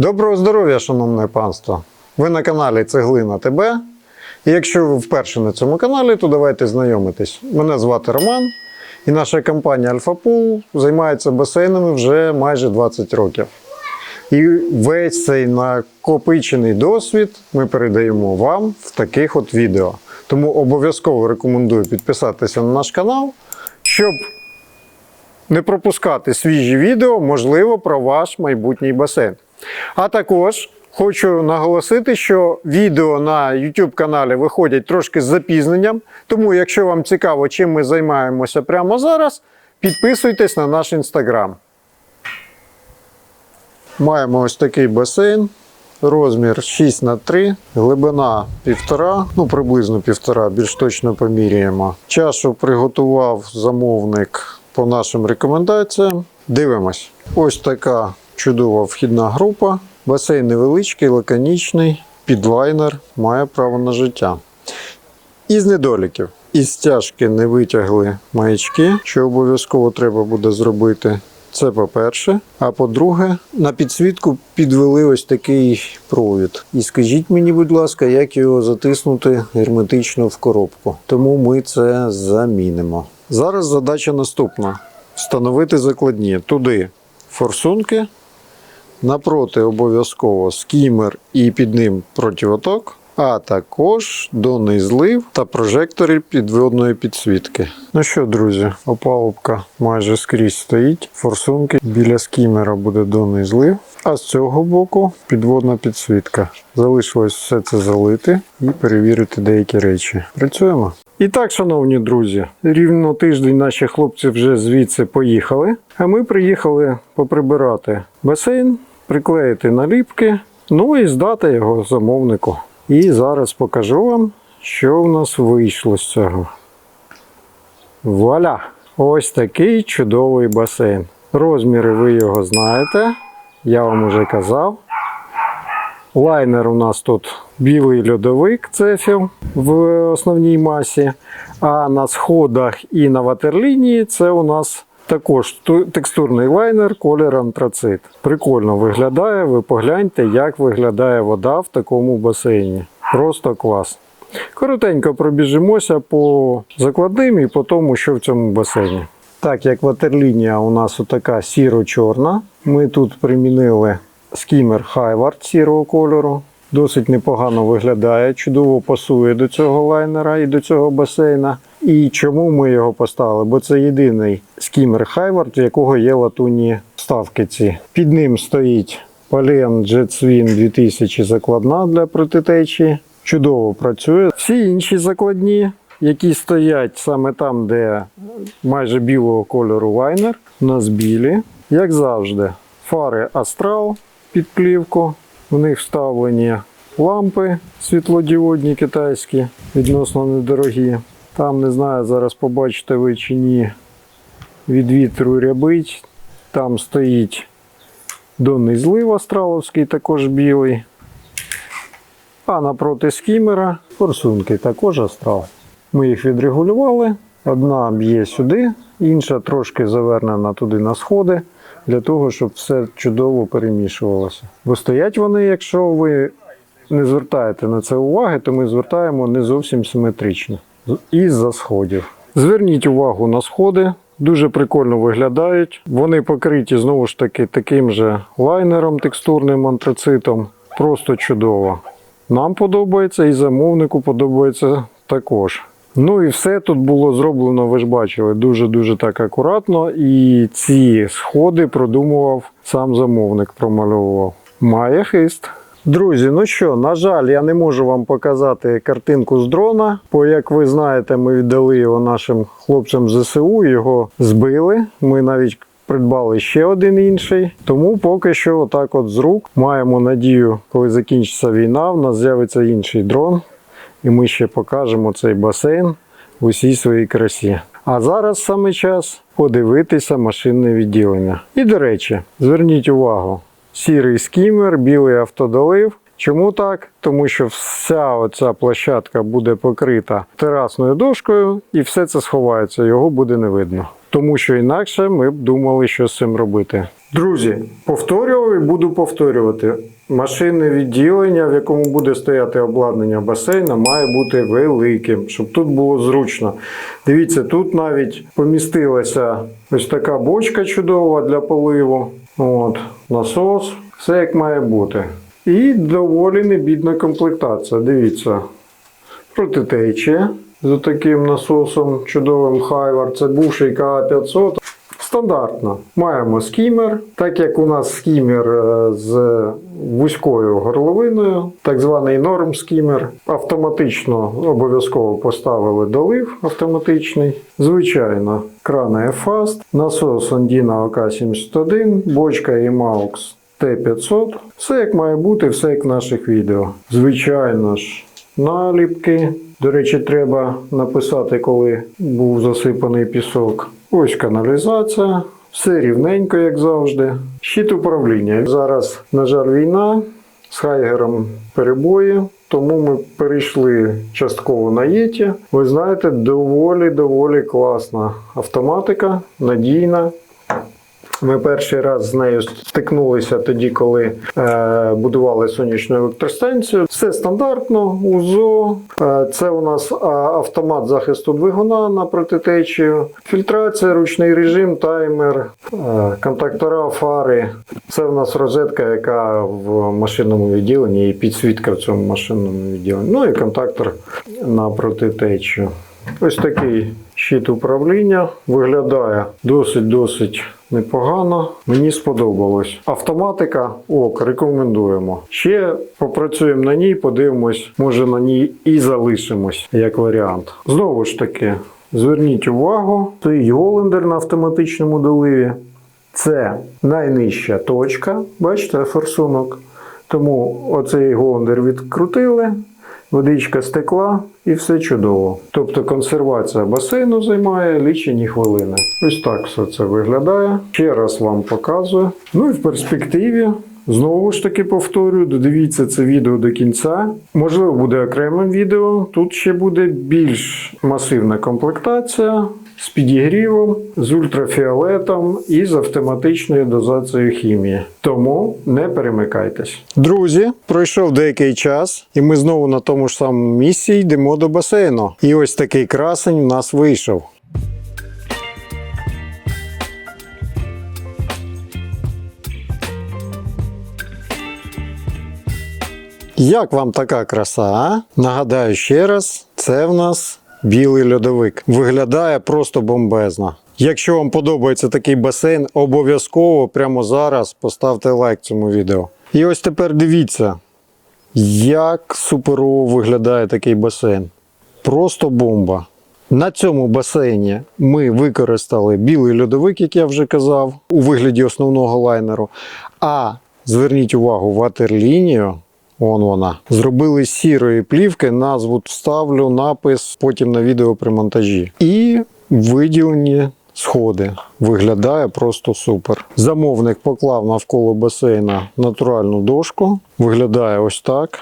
Доброго здоров'я, шановне панство! Ви на каналі Цеглина ТБ. І якщо ви вперше на цьому каналі, то давайте знайомитись. Мене звати Роман, і наша компанія Альфа-Пул займається басейнами вже майже 20 років. І весь цей накопичений досвід ми передаємо вам в таких от відео. Тому обов'язково рекомендую підписатися на наш канал, щоб не пропускати свіжі відео, можливо, про ваш майбутній басейн. А також хочу наголосити, що відео на YouTube каналі виходять трошки з запізненням. Тому, якщо вам цікаво, чим ми займаємося прямо зараз, підписуйтесь на наш інстаграм. Маємо ось такий басейн. Розмір 6 на 3, глибина 1,5, ну приблизно 1,5, більш точно поміряємо. Чашу приготував замовник по нашим рекомендаціям. Дивимось. Ось така чудова вхідна група. Басейн невеличкий, лаконічний, підлайнер, має право на життя. Із недоліків. Із стяжки не витягли маячки, що обов'язково треба буде зробити. Це по-перше. А по-друге, на підсвітку підвели ось такий провід. І скажіть мені, будь ласка, як його затиснути герметично в коробку. Тому ми це замінимо. Зараз задача наступна: встановити закладні туди форсунки, напроти обов'язково скімер і під ним противоток, а також донний злив та прожектори підводної підсвітки. Ну що, друзі, опалубка майже скрізь стоїть. Форсунки біля скімера буде донний злив. А з цього боку підводна підсвітка. Залишилось все це залити і перевірити деякі речі. Працюємо. І так, шановні друзі, рівно тиждень наші хлопці вже звідси поїхали. А ми приїхали поприбирати басейн, приклеїти наліпки, ну і здати його замовнику. І зараз покажу вам, що в нас вийшло з цього. Вуаля! Ось такий чудовий басейн. Розміри ви його знаєте, я вам уже казав. Лайнер у нас тут білий льодовик цефів в основній масі. А на сходах і на ватерлінії це у нас також текстурний лайнер колір антрацит. Прикольно виглядає. Ви погляньте, як виглядає вода в такому басейні. Просто клас. Коротенько пробіжимося по закладним і по тому, що в цьому басейні. Так як ватерлінія у нас отака сіро-чорна, ми тут примінили скімер Хайвард сірого кольору. Досить непогано виглядає, чудово пасує до цього лайнера і до цього басейна. І чому ми його поставили? Бо це єдиний скімер Хайвард, в якого є латунні вставки ці. Під ним стоїть Palen Jet Swing 2000 закладна для протитечії. Чудово працює. Всі інші закладні, які стоять саме там, де майже білого кольору лайнер, у нас білі, як завжди. Фари Астрал під плівку. В них вставлені лампи світлодіодні китайські, відносно недорогі. Там, не знаю, зараз побачите ви чи ні, від вітру рябить. Там стоїть донний злив астраловський, також білий. А напроти скімера форсунки також астрал. Ми їх відрегулювали. Одна б'є сюди, інша трошки завернена туди на сходи, для того, щоб все чудово перемішувалося. Бо стоять вони, якщо ви не звертаєте на це уваги, то ми звертаємо не зовсім симетрично. Із-за сходів. Зверніть увагу на сходи. Дуже прикольно виглядають. Вони покриті знову ж таки таким же лайнером текстурним антрацитом. Просто чудово. Нам подобається і замовнику подобається також. Ну і все тут було зроблено, ви ж бачили, дуже-дуже так акуратно. І ці сходи продумував сам замовник, промальовував. Має хист. Друзі, ну що, на жаль, я не можу вам показати картинку з дрона, бо як ви знаєте, ми віддали його нашим хлопцям ЗСУ, його збили. Ми навіть придбали ще один інший. Тому поки що отак от з рук маємо надію, коли закінчиться війна, в нас з'явиться інший дрон, і ми ще покажемо цей басейн в усій своїй красі. А зараз саме час подивитися машинне відділення. І до речі, зверніть увагу: сірий скімер, білий автодолив. Чому так? Тому що вся оця площадка буде покрита терасною дошкою, і все це сховається, його буде не видно. тому що інакше ми б думали, що з цим робити. Друзі, повторював і буду повторювати. Машинне відділення, в якому буде стояти обладнання басейна, має бути великим, щоб тут було зручно. Дивіться, тут навіть помістилася ось така бочка чудова для поливу. От, насос, все як має бути. І доволі небідна комплектація. Дивіться, протитечія з таким насосом чудовим Хайвар. Це бувший КА-500. Стандартно. Маємо скімер, так як у нас скімер е, з вузькою горловиною, так званий норм скімер. Автоматично обов'язково поставили долив автоматичний. Звичайно, крани Fast, насос Andina OK71, бочка Emaux T500. Все як має бути, все як в наших відео. Звичайно ж, наліпки. До речі, треба написати, коли був засипаний пісок. Ось каналізація. Все рівненько, як завжди. Щит управління. Зараз, на жаль, війна з Хайгером перебої. Тому ми перейшли частково на Єті. Ви знаєте, доволі-доволі класна автоматика, надійна. Ми перший раз з нею стикнулися тоді, коли е, будували сонячну електростанцію. Все стандартно, УЗО. Е, це у нас автомат захисту двигуна на протитечію, фільтрація, ручний режим, таймер, е, контактора, фари. Це у нас розетка, яка в машинному відділенні і підсвітка в цьому машинному відділенні. Ну і контактор на протитечію. Ось такий щит управління виглядає досить-досить непогано. Мені сподобалось. Автоматика ок, рекомендуємо. Ще попрацюємо на ній, подивимось, може на ній і залишимось як варіант. Знову ж таки, зверніть увагу, стоїть голендер на автоматичному доливі. Це найнижча точка, бачите, форсунок. Тому оцей голендер відкрутили, водичка стекла і все чудово. Тобто консервація басейну займає лічені хвилини. Ось так все це виглядає. Ще раз вам показую. Ну і в перспективі. Знову ж таки повторюю, додивіться це відео до кінця. Можливо, буде окремим відео. Тут ще буде більш масивна комплектація з підігрівом, з ультрафіолетом і з автоматичною дозацією хімії. Тому не перемикайтесь. Друзі, пройшов деякий час, і ми знову на тому ж самому місці йдемо до басейну. І ось такий красень в нас вийшов. Як вам така краса? А? Нагадаю ще раз, це в нас білий льодовик. Виглядає просто бомбезно. Якщо вам подобається такий басейн, обов'язково прямо зараз поставте лайк цьому відео. І ось тепер дивіться, як суперово виглядає такий басейн. Просто бомба. На цьому басейні ми використали білий льодовик, як я вже казав, у вигляді основного лайнеру. А зверніть увагу, ватерлінію. Вон вона. Зробили сірої плівки, назву вставлю, напис потім на відео при монтажі. І виділені сходи. Виглядає просто супер. Замовник поклав навколо басейна натуральну дошку. Виглядає ось так.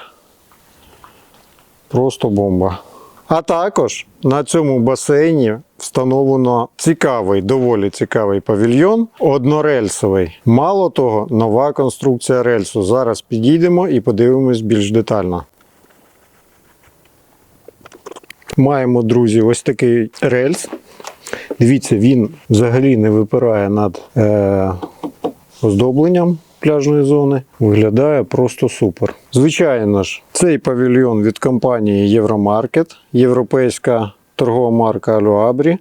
Просто бомба. А також на цьому басейні встановлено цікавий, доволі цікавий павільйон, однорельсовий. Мало того, нова конструкція рельсу. Зараз підійдемо і подивимось більш детально. Маємо, друзі, ось такий рельс. Дивіться, він взагалі не випирає над е, оздобленням пляжної зони. Виглядає просто супер. Звичайно ж, цей павільйон від компанії Євромаркет, європейська торгова марка Алюабрі.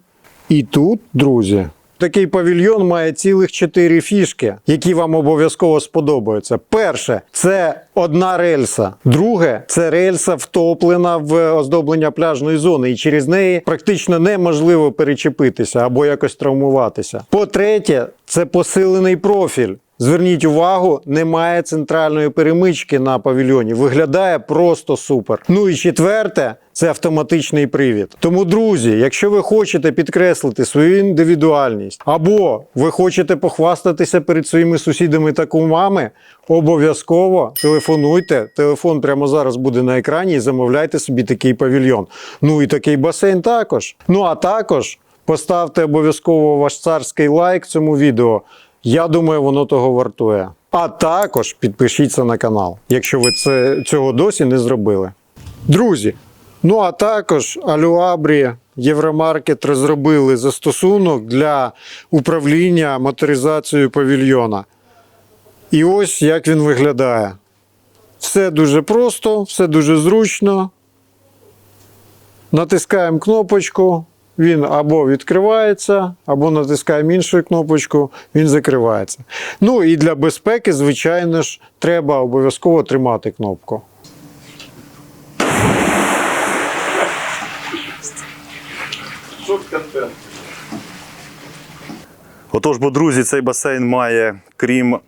І тут, друзі, такий павільйон має цілих чотири фішки, які вам обов'язково сподобаються. Перше, це одна рельса. Друге, це рельса втоплена в оздоблення пляжної зони, і через неї практично неможливо перечепитися або якось травмуватися. По-третє, це посилений профіль. Зверніть увагу, немає центральної перемички на павільйоні. Виглядає просто супер. Ну і четверте, це автоматичний привід. Тому, друзі, якщо ви хочете підкреслити свою індивідуальність, або ви хочете похвастатися перед своїми сусідами та кумами, обов'язково телефонуйте. Телефон прямо зараз буде на екрані і замовляйте собі такий павільйон. Ну і такий басейн також. Ну а також. Поставте обов'язково ваш царський лайк цьому відео. Я думаю, воно того вартує. А також підпишіться на канал, якщо ви це, цього досі не зробили. Друзі, ну а також Алюабрі Євромаркет розробили застосунок для управління моторизацією павільйона. І ось як він виглядає. Все дуже просто, все дуже зручно. Натискаємо кнопочку, він або відкривається, або натискаємо іншу кнопочку, він закривається. Ну і для безпеки, звичайно ж, треба обов'язково тримати кнопку. Отож, бо друзі, цей басейн має, крім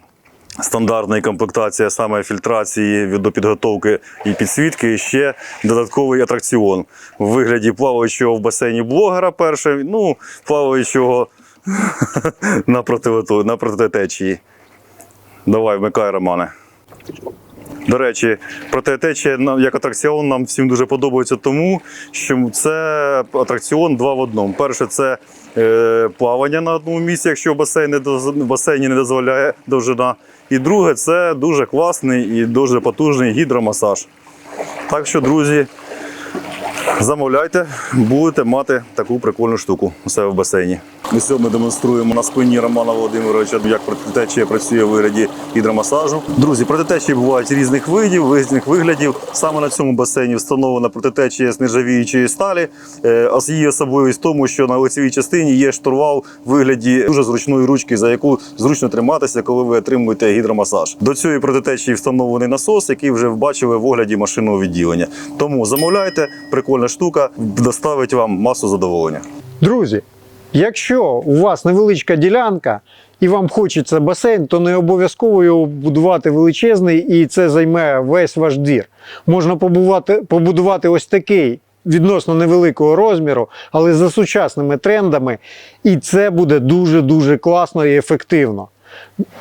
стандартної комплектації, а саме фільтрації до підготовки і підсвітки, ще додатковий атракціон в вигляді плаваючого в басейні блогера перше, ну, плаваючого на, противоту- на протитечії. Давай, вмикай, Романе. До речі, протитечія нам- як атракціон нам всім дуже подобається тому, що це атракціон два в одному. Перше, це е, плавання на одному місці, якщо басейн не басейні не дозволяє довжина. І друге, це дуже класний і дуже потужний гідромасаж. Так що, друзі, замовляйте, будете мати таку прикольну штуку у себе в басейні. Ми сьогодні демонструємо на спині Романа Володимировича, як протитечія працює в вигляді гідромасажу. Друзі, протитечії бувають різних видів, різних виглядів. Саме на цьому басейні встановлена протитечія з нержавіючої сталі. Е, ос- Її особливість в тому, що на лицевій частині є штурвал в вигляді дуже зручної ручки, за яку зручно триматися, коли ви отримуєте гідромасаж. До цієї протитечії встановлений насос, який вже бачили в огляді машинного відділення. Тому замовляйте, прикольна штука, доставить вам масу задоволення. Друзі, якщо у вас невеличка ділянка і вам хочеться басейн, то не обов'язково його будувати величезний і це займе весь ваш двір. Можна побувати, побудувати ось такий. Відносно невеликого розміру, але за сучасними трендами, і це буде дуже-дуже класно і ефективно.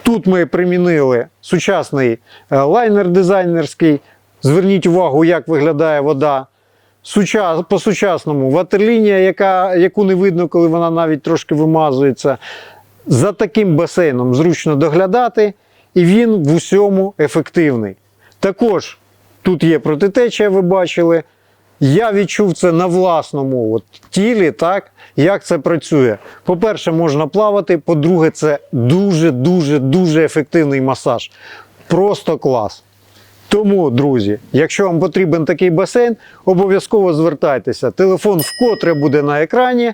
Тут ми примінили сучасний е, лайнер дизайнерський. Зверніть увагу, як виглядає вода. Суча... По-сучасному ватерлінія, яка... яку не видно, коли вона навіть трошки вимазується. За таким басейном зручно доглядати, і він в усьому ефективний. Також тут є протитечія, ви бачили. Я відчув це на власному от, тілі, так, як це працює. По-перше, можна плавати, по-друге, це дуже-дуже дуже ефективний масаж. Просто клас. Тому, друзі, якщо вам потрібен такий басейн, обов'язково звертайтеся. Телефон вкотре буде на екрані.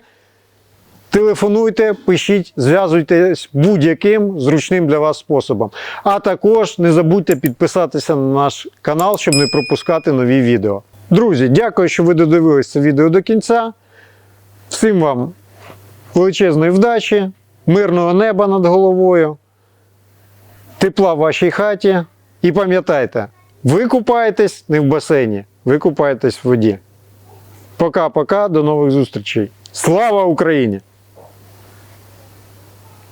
Телефонуйте, пишіть, зв'язуйтесь будь-яким зручним для вас способом. А також не забудьте підписатися на наш канал, щоб не пропускати нові відео. Друзі, дякую, що ви додивилися це відео до кінця. Всім вам величезної вдачі, мирного неба над головою, тепла в вашій хаті. І пам'ятайте, ви купаєтесь не в басейні, ви купаєтесь в воді. Пока-пока, до нових зустрічей. Слава Україні!